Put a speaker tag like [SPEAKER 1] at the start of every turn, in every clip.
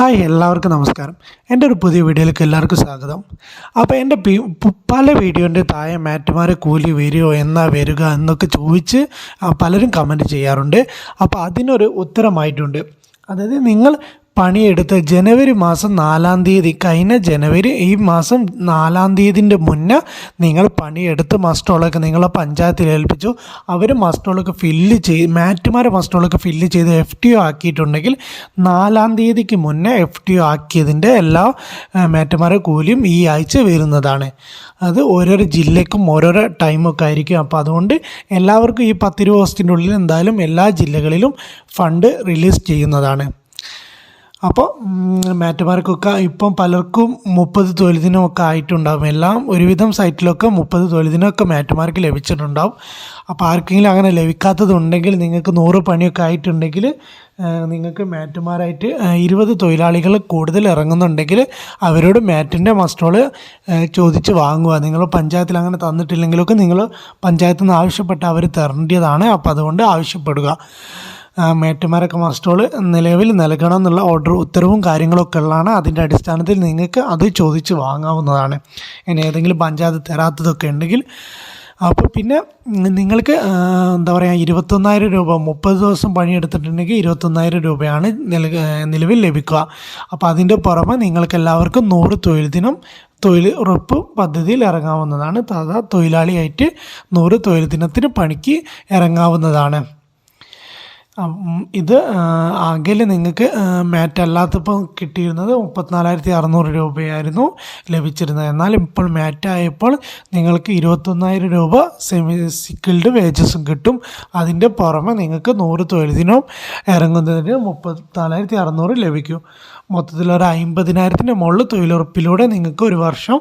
[SPEAKER 1] Hi എല്ലാവർക്കും നമസ്കാരം. എന്റെ ഒരു പുതിയ വീഡിയോയിലേക്ക് എല്ലാവർക്കും സ്വാഗതം. അപ്പോൾ എന്റെ പല വീഡിയോന്റെ താഴെ മാറ്റുമാരെ കൂലി വരുമോ എന്നാ വരിക എന്നൊക്കെ ചോദിച്ച് പലരും കമന്റ് ചെയ്യാറുണ്ട്. അപ്പോൾ അതിനൊരു ഉത്തരമായിട്ടുണ്ട്. അതായത് നിങ്ങൾ പണിയെടുത്ത് ജനുവരി മാസം നാലാം തീയതി കഴിഞ്ഞ ജനുവരി ഈ മാസം നാലാം തീയതിന്റെ മുന്നേ നിങ്ങൾ പണിയെടുത്ത് മസ്റ്റോളൊക്കെ നിങ്ങളെ പഞ്ചായത്തിൽ ഏൽപ്പിച്ചു. അവർ മസ്റ്റോളൊക്കെ ഫില്ല് ചെയ്ത് മാറ്റുമാരെ മസ്റ്റോളൊക്കെ ഫില്ല് ചെയ്ത് എഫ് ടി ഒ ആക്കിയിട്ടുണ്ടെങ്കിൽ നാലാം തീയതിക്ക് മുന്നേ എഫ് ടി ഒ ആക്കിയതിന്റെ എല്ലാ മാറ്റുമാരെ കൂലിയും ഈ ആഴ്ച വരുന്നതാണ്. അത് ഓരോരോ ജില്ലയ്ക്കും ഓരോരോ ടൈമൊക്കെ ആയിരിക്കും. അപ്പോൾ അതുകൊണ്ട് എല്ലാവർക്കും ഈ പത്തിരുപത് ദിവസത്തിന്റെ ഉള്ളിൽ എന്തായാലും എല്ലാ ജില്ലകളിലും ഫണ്ട് റിലീസ് ചെയ്യുന്നതാണ്. അപ്പോൾ മാറ്റുമാർക്കൊക്കെ ഇപ്പം പലർക്കും മുപ്പത് തൊഴിൽദിനമൊക്കെ ആയിട്ടുണ്ടാകും എല്ലാം ഒരുവിധം സൈറ്റിലൊക്കെ മുപ്പത് തൊഴിൽദിനമൊക്കെ മാറ്റുമാർക്ക് ലഭിച്ചിട്ടുണ്ടാവും. അപ്പോൾ ആർക്കെങ്കിലും അങ്ങനെ ലഭിക്കാത്തതുണ്ടെങ്കിൽ നിങ്ങൾക്ക് നൂറ് പണിയൊക്കെ ആയിട്ടുണ്ടെങ്കിൽ നിങ്ങൾക്ക് മാറ്റുമാരായിട്ട് ഇരുപത് തൊഴിലാളികൾ കൂടുതൽ ഇറങ്ങുന്നുണ്ടെങ്കിൽ അവരോട് മാറ്റിന്റെ മസ്റ്റോൾ ചോദിച്ച് വാങ്ങുക. നിങ്ങൾ പഞ്ചായത്തിൽ അങ്ങനെ തന്നിട്ടില്ലെങ്കിലൊക്കെ നിങ്ങൾ പഞ്ചായത്തിൽ നിന്ന് ആവശ്യപ്പെട്ട് അവർ തരേണ്ടതാണ്. അപ്പോൾ അതുകൊണ്ട് ആവശ്യപ്പെടുക. മേറ്റുമാരൊക്കെ മസ്റ്റോൾ നിലവിൽ നൽകണം എന്നുള്ള ഓർഡർ ഉത്തരവും കാര്യങ്ങളൊക്കെ ഉള്ളതാണ്. അതിന്റെ അടിസ്ഥാനത്തിൽ നിങ്ങൾക്ക് അത് ചോദിച്ച് വാങ്ങാവുന്നതാണ്. ഇനി ഏതെങ്കിലും പഞ്ചായത്ത് തരാത്തതൊക്കെ ഉണ്ടെങ്കിൽ. അപ്പോൾ പിന്നെ നിങ്ങൾക്ക് എന്താ പറയുക ഇരുപത്തൊന്നായിരം രൂപ മുപ്പത് ദിവസം പണിയെടുത്തിട്ടുണ്ടെങ്കിൽ ഇരുപത്തൊന്നായിരം രൂപയാണ് നില നിലവിൽ ലഭിക്കുക. അപ്പോൾ അതിന്റെ പുറമെ നിങ്ങൾക്ക് എല്ലാവർക്കും നൂറ് തൊഴിൽ ദിനം തൊഴിൽ ഉറപ്പ് പദ്ധതിയിൽ ഇറങ്ങാവുന്നതാണ്. സാധാ തൊഴിലാളിയായിട്ട് നൂറ് തൊഴിൽ ദിനത്തിന് പണിക്ക് ഇറങ്ങാവുന്നതാണ്. ഇത് ആകെ നിങ്ങൾക്ക് മാറ്റ് അല്ലാത്തപ്പോൾ കിട്ടിയിരുന്നത് മുപ്പത്തിനാലായിരത്തി അറുന്നൂറ് രൂപയായിരുന്നു ലഭിച്ചിരുന്നത്. എന്നാൽ ഇപ്പോൾ മാറ്റായപ്പോൾ നിങ്ങൾക്ക് ഇരുപത്തൊന്നായിരം രൂപ സെമി സ്കിൽഡ് വേജസും കിട്ടും. അതിന്റെ പുറമെ നിങ്ങൾക്ക് നൂറ് തൊഴിൽ ദിനവും ഇറങ്ങുന്നതിന് മുപ്പത്തിനാലായിരത്തി അറുന്നൂറ് ലഭിക്കും. മൊത്തത്തിൽ ഒരു അമ്പതിനായിരത്തിന്റെ മുകളിൽ തൊഴിലുറപ്പിലൂടെ നിങ്ങൾക്ക് ഒരു വർഷം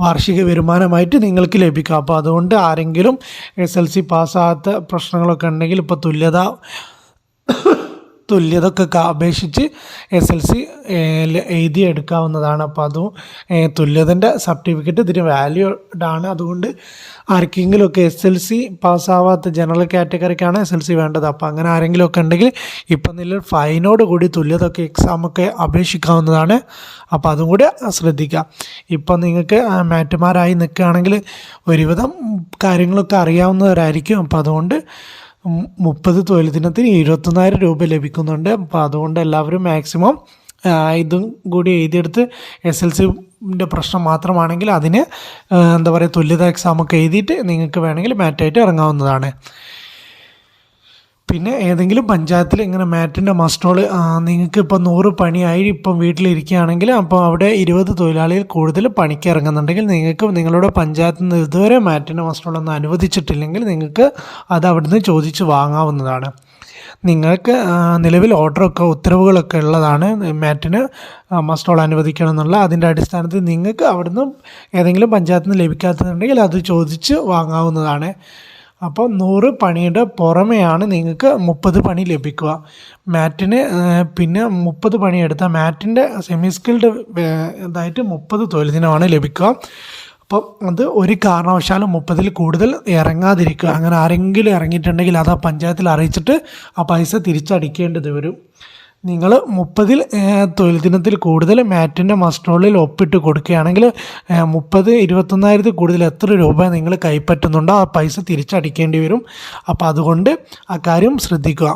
[SPEAKER 1] വാർഷിക വരുമാനമായിട്ട് നിങ്ങൾക്ക് ലഭിക്കും. അപ്പോൾ അതുകൊണ്ട് ആരെങ്കിലും എസ് എൽ സി പാസ്സാകാത്ത പ്രശ്നങ്ങളൊക്കെ ഉണ്ടെങ്കിൽ ഇപ്പോൾ തുല്യത തുല്യതൊക്കെ അപേക്ഷിച്ച് എസ് എൽ സി എഴുതി എടുക്കാവുന്നതാണ്. അപ്പോൾ അതും തുല്യതന്റെ സർട്ടിഫിക്കറ്റ് ഇതിന് വാല്യൂഡ് ആണ്. അതുകൊണ്ട് ആർക്കെങ്കിലുമൊക്കെ എസ് എൽ സി പാസ്സാവാത്ത ജനറൽ കാറ്റഗറിക്കാണ് എസ് എൽ സി വേണ്ടത്. അപ്പോൾ അങ്ങനെ ആരെങ്കിലുമൊക്കെ ഉണ്ടെങ്കിൽ ഇപ്പം നില ഫൈനോട് കൂടി തുല്യതൊക്കെ എക്സാമൊക്കെ അപേക്ഷിക്കാവുന്നതാണ്. അപ്പോൾ അതും കൂടി ശ്രദ്ധിക്കുക. ഇപ്പം നിങ്ങൾക്ക് മാറ്റുമാരായി നിൽക്കുകയാണെങ്കിൽ ഒരുവിധം കാര്യങ്ങളൊക്കെ അറിയാവുന്നവരായിരിക്കും. അപ്പോൾ അതുകൊണ്ട് മുപ്പത് തൊഴിൽ ദിനത്തിന് ഇരുപത്തൊന്നായിരം രൂപ ലഭിക്കുന്നുണ്ട്. അപ്പോൾ അതുകൊണ്ട് എല്ലാവരും മാക്സിമം ഇതും കൂടി എഴുതിയെടുത്ത് എസ് എൽ സിന്റെ പ്രശ്നം മാത്രമാണെങ്കിൽ അതിന് എന്താ പറയുക തുല്യത എക്സാമൊക്കെ എഴുതിയിട്ട് നിങ്ങൾക്ക് വേണമെങ്കിൽ മാറ്റായിട്ട് ഇറങ്ങാവുന്നതാണ്. പിന്നെ ഏതെങ്കിലും പഞ്ചായത്തിൽ ഇങ്ങനെ മാറ്റിന്റെ മസ്റ്റോൾ നിങ്ങൾക്ക് ഇപ്പോൾ നൂറ് പണിയായി ഇപ്പം വീട്ടിലിരിക്കുകയാണെങ്കിൽ അപ്പോൾ അവിടെ ഇരുപത് തൊഴിലാളികൾ കൂടുതൽ പണിക്ക് ഇറങ്ങുന്നുണ്ടെങ്കിൽ നിങ്ങൾക്ക് നിങ്ങളുടെ പഞ്ചായത്തിൽ നിന്ന് ഇതുവരെ മാറ്റിന്റെ മസ്റ്റോളൊന്നും അനുവദിച്ചിട്ടില്ലെങ്കിൽ നിങ്ങൾക്ക് അത് അവിടുന്ന് ചോദിച്ച് വാങ്ങാവുന്നതാണ്. നിങ്ങൾക്ക് നിലവിൽ ഓർഡറൊക്കെ ഉത്തരവുകളൊക്കെ ഉള്ളതാണ് മാറ്റിന് മസ്റ്റോൾ അനുവദിക്കണം എന്നുള്ള അതിന്റെ അടിസ്ഥാനത്തിൽ നിങ്ങൾക്ക് അവിടുന്ന് ഏതെങ്കിലും പഞ്ചായത്തിൽ നിന്ന് ലഭിക്കാത്തതുണ്ടെങ്കിൽ അത് ചോദിച്ച് വാങ്ങാവുന്നതാണ്. അപ്പോൾ നൂറ് പണിയുടെ പുറമെയാണ് നിങ്ങൾക്ക് മുപ്പത് പണി ലഭിക്കുക. മാറ്റിന് പിന്നെ മുപ്പത് പണി എടുത്താൽ മാറ്റിന്റെ സെമി സ്കിൽഡ് ഇതായിട്ട് മുപ്പത് തൊഴിൽ ദിനമാണ് ലഭിക്കുക. അപ്പോൾ അത് ഒരു കാരണവശാലും മുപ്പതിൽ കൂടുതൽ ഇറങ്ങാതിരിക്കുക. അങ്ങനെ ആരെങ്കിലും ഇറങ്ങിയിട്ടുണ്ടെങ്കിൽ അത് ആ പഞ്ചായത്തിൽ അറിയിച്ചിട്ട് ആ പൈസ തിരിച്ചടിക്കേണ്ടത് വരും. നിങ്ങൾ മുപ്പതിൽ തൊഴിൽ ദിനത്തിൽ കൂടുതൽ മാറ്റിന്റെ മസ്റ്റോളിൽ ഒപ്പിട്ട് കൊടുക്കുകയാണെങ്കിൽ മുപ്പത് ഇരുപത്തൊന്നായിരത്തിൽ കൂടുതൽ എത്ര രൂപ നിങ്ങൾ കൈപ്പറ്റുന്നുണ്ടോ ആ പൈസ തിരിച്ചടിക്കേണ്ടി വരും. അപ്പോൾ അതുകൊണ്ട് ആ കാര്യം ശ്രദ്ധിക്കുക.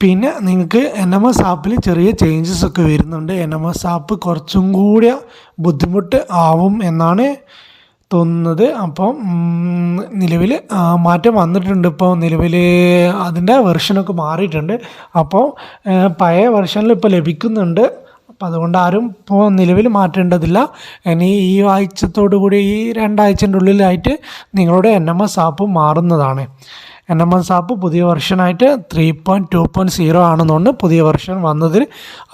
[SPEAKER 1] പിന്നെ നിങ്ങൾക്ക് എൻ എം എസ് ആപ്പിൽ ചെറിയ ചേഞ്ചസ് ഒക്കെ വരുന്നുണ്ട്. എൻ എം എസ് ആപ്പ് കുറച്ചും കൂടി ബുദ്ധിമുട്ട് ആവും എന്നാണ് തോന്നുന്നത് അപ്പം നിലവിൽ മാറ്റം വന്നിട്ടുണ്ട്. ഇപ്പോൾ നിലവിൽ അതിന്റെ വെർഷനൊക്കെ മാറിയിട്ടുണ്ട്. അപ്പോൾ പഴയ വെർഷനിൽ ഇപ്പോൾ ലഭിക്കുന്നുണ്ട്. അപ്പോൾ അതുകൊണ്ട് ആരും ഇപ്പോൾ നിലവിൽ മാറ്റേണ്ടതില്ല. ഇനി ഈ ആഴ്ചത്തോടു കൂടി ഈ രണ്ടാഴ്ചന്റെ ഉള്ളിലായിട്ട് നിങ്ങളുടെ എൻ എം എസ് ആപ്പ് മാറുന്നതാണ്. എൻ എം എസ് ആപ്പ് പുതിയ വെർഷനായിട്ട് three point two point zero ആണെന്നുണ്ട് പുതിയ വെർഷൻ വന്നതിൽ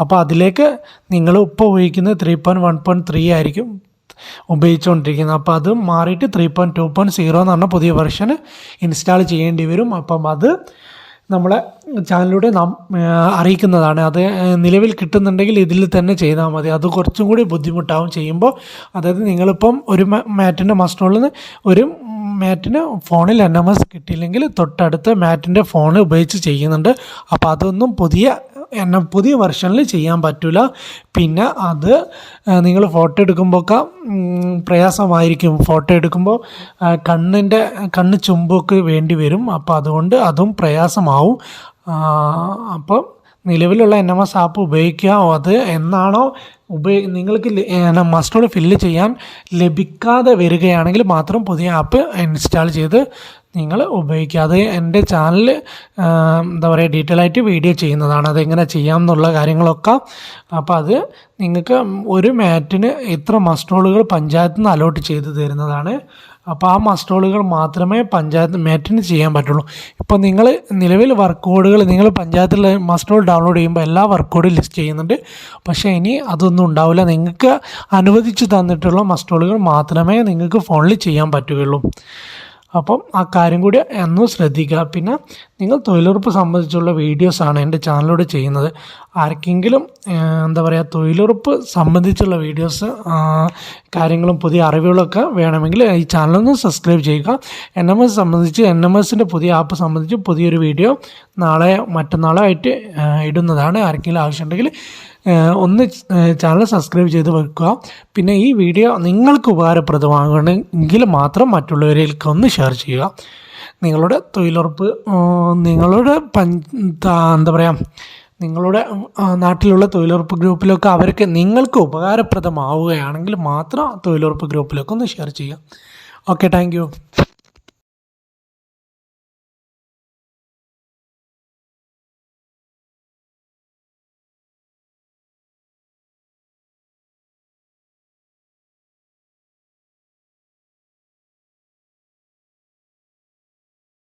[SPEAKER 1] അപ്പോൾ അതിലേക്ക് നിങ്ങൾ ഇപ്പോൾ ഉപയോഗിക്കുന്നത് three point one point three ആയിരിക്കും. ഉപയോഗിച്ചുകൊണ്ടിരിക്കുന്നത്. അപ്പോൾ അത് മാറിയിട്ട് three point two point zero എന്ന് പറഞ്ഞ പുതിയ വെർഷൻ ഇൻസ്റ്റാൾ ചെയ്യേണ്ടി വരും. അപ്പം അത് നമ്മളെ ചാനലിലൂടെ നാം അറിയിക്കുന്നതാണ്. അത് നിലവിൽ കിട്ടുന്നുണ്ടെങ്കിൽ ഇതിൽ തന്നെ ചെയ്താൽ മതി. അത് കുറച്ചും കൂടി ബുദ്ധിമുട്ടാവും ചെയ്യുമ്പോൾ. അതായത് നിങ്ങളിപ്പം ഒരു മാറ്റിന്റെ മസ്റ്റോളിൽ നിന്ന് ഒരു മാറ്റിന് ഫോണിൽ എൻ എം എസ് കിട്ടിയില്ലെങ്കിൽ തൊട്ടടുത്ത മാറ്റിന്റെ ഫോൺ ഉപയോഗിച്ച് ചെയ്യുന്നുണ്ട്. അപ്പോൾ അതൊന്നും പുതിയ എന്നെ പുതിയ വെർഷനിൽ ചെയ്യാൻ പറ്റില്ല പിന്നെ അത് നിങ്ങൾ ഫോട്ടോ എടുക്കുമ്പോഴൊക്കെ പ്രയാസമായിരിക്കും. ഫോട്ടോ എടുക്കുമ്പോൾ കണ്ണിന്റെ കണ്ണ് ചുമ്പൊക്കെ വേണ്ടി വരും. അപ്പോൾ അതുകൊണ്ട് അതും പ്രയാസമാവും. അപ്പം നിലവിലുള്ള എൻ എം എസ് ആപ്പ് ഉപയോഗിക്കുക അത് എന്നാണോ ഉപയോഗി നിങ്ങൾക്ക് മസ്റ്റോട് ഫില്ല് ചെയ്യാൻ ലഭിക്കാതെ വരികയാണെങ്കിൽ മാത്രം പുതിയ ആപ്പ് ഇൻസ്റ്റാൾ ചെയ്ത് നിങ്ങൾ ഉപയോഗിക്കുക അത് എന്റെ ചാനൽ എന്താ പറയുക ഡീറ്റെയിൽ ആയിട്ട് വീഡിയോ ചെയ്യുന്നതാണ്. അതെങ്ങനെ ചെയ്യാം എന്നുള്ള കാര്യങ്ങളൊക്കെ. അപ്പോൾ അത് നിങ്ങൾക്ക് ഒരു മാറ്റിന് ഇത്ര മസ്റ്റോളുകൾ പഞ്ചായത്തിൽ നിന്ന് അലോട്ട് ചെയ്ത് തരുന്നതാണ്. അപ്പോൾ ആ മസ്റ്റോളുകൾ മാത്രമേ പഞ്ചായത്ത് മാറ്റിന് ചെയ്യാൻ പറ്റുള്ളൂ. ഇപ്പോൾ നിങ്ങൾ നിലവിൽ വർക്ക് കോഡുകൾ നിങ്ങൾ പഞ്ചായത്തിൽ മസ്റ്റോൾ ഡൗൺലോഡ് ചെയ്യുമ്പോൾ എല്ലാ വർക്ക് കോഡും ലിസ്റ്റ് ചെയ്യുന്നുണ്ട്. പക്ഷേ ഇനി അതൊന്നും ഉണ്ടാവില്ല. നിങ്ങൾക്ക് അനുവദിച്ച് തന്നിട്ടുള്ള മസ്റ്റോളുകൾ മാത്രമേ നിങ്ങൾക്ക് ഫോണിൽ ചെയ്യാൻ പറ്റുകയുള്ളൂ. അപ്പം ആ കാര്യം കൂടി എന്നും ശ്രദ്ധിക്കുക. പിന്നെ നിങ്ങൾ തൊഴിലുറപ്പ് സംബന്ധിച്ചുള്ള വീഡിയോസാണ് എന്റെ ചാനലിലൂടെ ചെയ്യുന്നത്. ആർക്കെങ്കിലും എന്താ പറയുക തൊഴിലുറപ്പ് സംബന്ധിച്ചുള്ള വീഡിയോസ് കാര്യങ്ങളും പുതിയ അറിവുകളൊക്കെ വേണമെങ്കിൽ ഈ ചാനലൊന്ന് സബ്സ്ക്രൈബ് ചെയ്യുക. എൻ എം എസ് സംബന്ധിച്ച് എൻ എം എസിന്റെ പുതിയ ആപ്പ് സംബന്ധിച്ച് പുതിയൊരു വീഡിയോ നാളെ മറ്റന്നാളോ ആയിട്ട് ഇടുന്നതാണ്. ആർക്കെങ്കിലും ആവശ്യമുണ്ടെങ്കിൽ ഒന്ന് ചാനൽ സബ്സ്ക്രൈബ് ചെയ്ത് വെക്കുക. പിന്നെ ഈ വീഡിയോ നിങ്ങൾക്ക് ഉപകാരപ്രദമാകണമെങ്കിൽ മാത്രം മറ്റുള്ളവരിലേക്ക് ഒന്ന് ഷെയർ ചെയ്യുക. നിങ്ങളുടെ തൊഴിലുറപ്പ് നിങ്ങളുടെ പ എന്താ പറയുക നിങ്ങളുടെ നാട്ടിലുള്ള തൊഴിലുറപ്പ് ഗ്രൂപ്പിലൊക്കെ അവർക്ക് നിങ്ങൾക്ക് ഉപകാരപ്രദമാവുകയാണെങ്കിൽ മാത്രം തൊഴിലുറപ്പ് ഗ്രൂപ്പിലൊക്കെ ഒന്ന് ഷെയർ ചെയ്യുക. Okay thank